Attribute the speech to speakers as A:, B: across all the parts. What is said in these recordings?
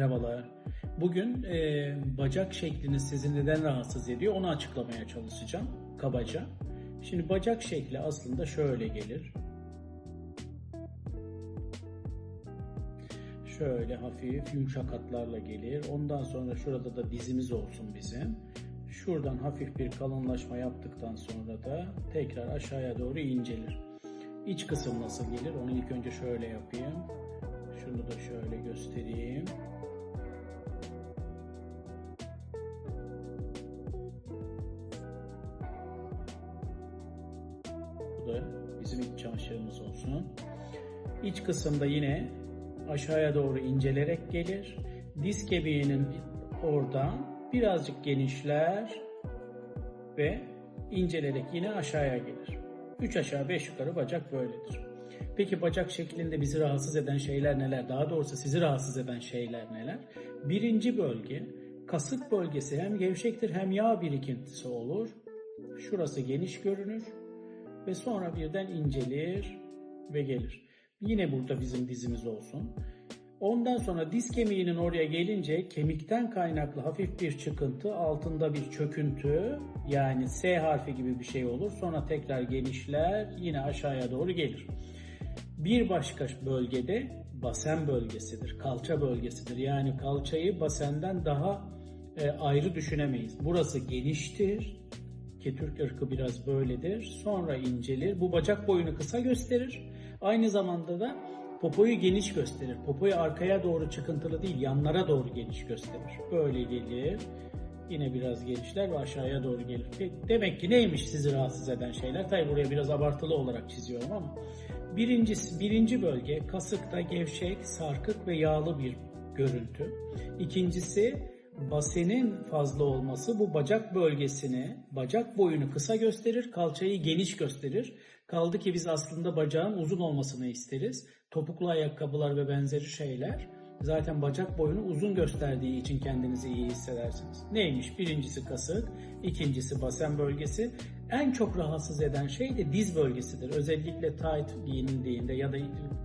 A: Merhabalar. Bugün e, bacak şekliniz sizi neden rahatsız ediyor onu açıklamaya çalışacağım kabaca. Şimdi bacak şekli aslında şöyle gelir. Şöyle hafif yumuşak hatlarla gelir. Ondan sonra şurada da dizimiz olsun bizim. Şuradan hafif bir kalınlaşma yaptıktan sonra da tekrar aşağıya doğru incelir. İç kısım nasıl gelir? Onu ilk önce şöyle yapayım. Şunu da şöyle göstereyim. Da bizim iç çamaşırımız olsun. İç kısımda yine aşağıya doğru incelerek gelir. Diz kemiğinin oradan birazcık genişler ve incelerek yine aşağıya gelir. 3 aşağı 5 yukarı bacak böyledir. Peki bacak şeklinde bizi rahatsız eden şeyler neler? Daha doğrusu sizi rahatsız eden şeyler neler? Birinci bölge kasık bölgesi hem gevşektir hem yağ birikintisi olur. Şurası geniş görünür ve sonra birden incelir ve gelir. Yine burada bizim dizimiz olsun. Ondan sonra diz kemiğinin oraya gelince kemikten kaynaklı hafif bir çıkıntı, altında bir çöküntü yani S harfi gibi bir şey olur. Sonra tekrar genişler, yine aşağıya doğru gelir. Bir başka bölgede basen bölgesidir, kalça bölgesidir. Yani kalçayı basenden daha e, ayrı düşünemeyiz. Burası geniştir ki Türk ırkı biraz böyledir. Sonra incelir. Bu bacak boyunu kısa gösterir. Aynı zamanda da popoyu geniş gösterir. Popoyu arkaya doğru çıkıntılı değil, yanlara doğru geniş gösterir. Böyle gelir. Yine biraz genişler ve aşağıya doğru gelir. Demek ki neymiş sizi rahatsız eden şeyler? Tabi buraya biraz abartılı olarak çiziyorum ama. Birincisi, birinci bölge kasıkta gevşek, sarkık ve yağlı bir görüntü. İkincisi basenin fazla olması bu bacak bölgesini, bacak boyunu kısa gösterir, kalçayı geniş gösterir. Kaldı ki biz aslında bacağın uzun olmasını isteriz. Topuklu ayakkabılar ve benzeri şeyler zaten bacak boyunu uzun gösterdiği için kendinizi iyi hissedersiniz. Neymiş? Birincisi kasık, ikincisi basen bölgesi. En çok rahatsız eden şey de diz bölgesidir. Özellikle tight giyinildiğinde ya da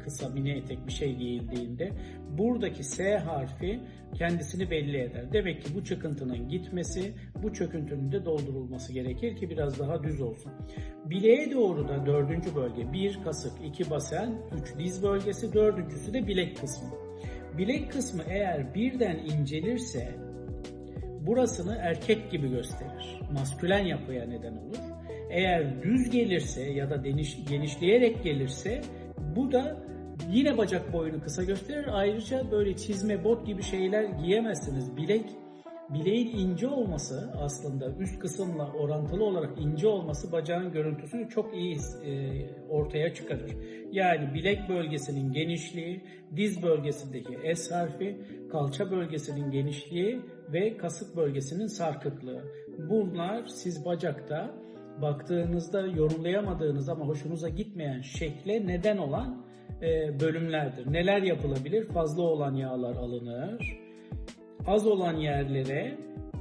A: kısa mini etek bir şey giyildiğinde buradaki S harfi kendisini belli eder. Demek ki bu çıkıntının gitmesi, bu çöküntünün de doldurulması gerekir ki biraz daha düz olsun. Bileğe doğru da dördüncü bölge bir kasık, iki basen, üç diz bölgesi, dördüncüsü de bilek kısmı. Bilek kısmı eğer birden incelirse burasını erkek gibi gösterir. Maskülen yapıya neden olur. Eğer düz gelirse ya da deniş, genişleyerek gelirse bu da yine bacak boyunu kısa gösterir. Ayrıca böyle çizme, bot gibi şeyler giyemezsiniz. Bilek bileğin ince olması aslında üst kısımla orantılı olarak ince olması bacağın görüntüsünü çok iyi e, ortaya çıkarır. Yani bilek bölgesinin genişliği, diz bölgesindeki S harfi, kalça bölgesinin genişliği ve kasık bölgesinin sarkıklığı. Bunlar siz bacakta baktığınızda yorumlayamadığınız ama hoşunuza gitmeyen şekle neden olan e, bölümlerdir. Neler yapılabilir? Fazla olan yağlar alınır az olan yerlere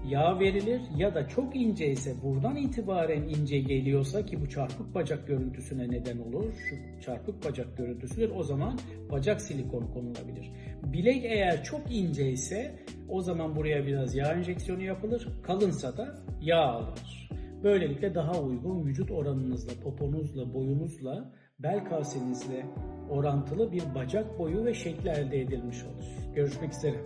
A: yağ verilir ya da çok ince ise buradan itibaren ince geliyorsa ki bu çarpık bacak görüntüsüne neden olur. Şu çarpık bacak görüntüsüdür. O zaman bacak silikonu konulabilir. Bilek eğer çok ince ise o zaman buraya biraz yağ enjeksiyonu yapılır. Kalınsa da yağ alınır. Böylelikle daha uygun vücut oranınızla, poponuzla, boyunuzla, bel kasenizle orantılı bir bacak boyu ve şekli elde edilmiş olur. Görüşmek üzere.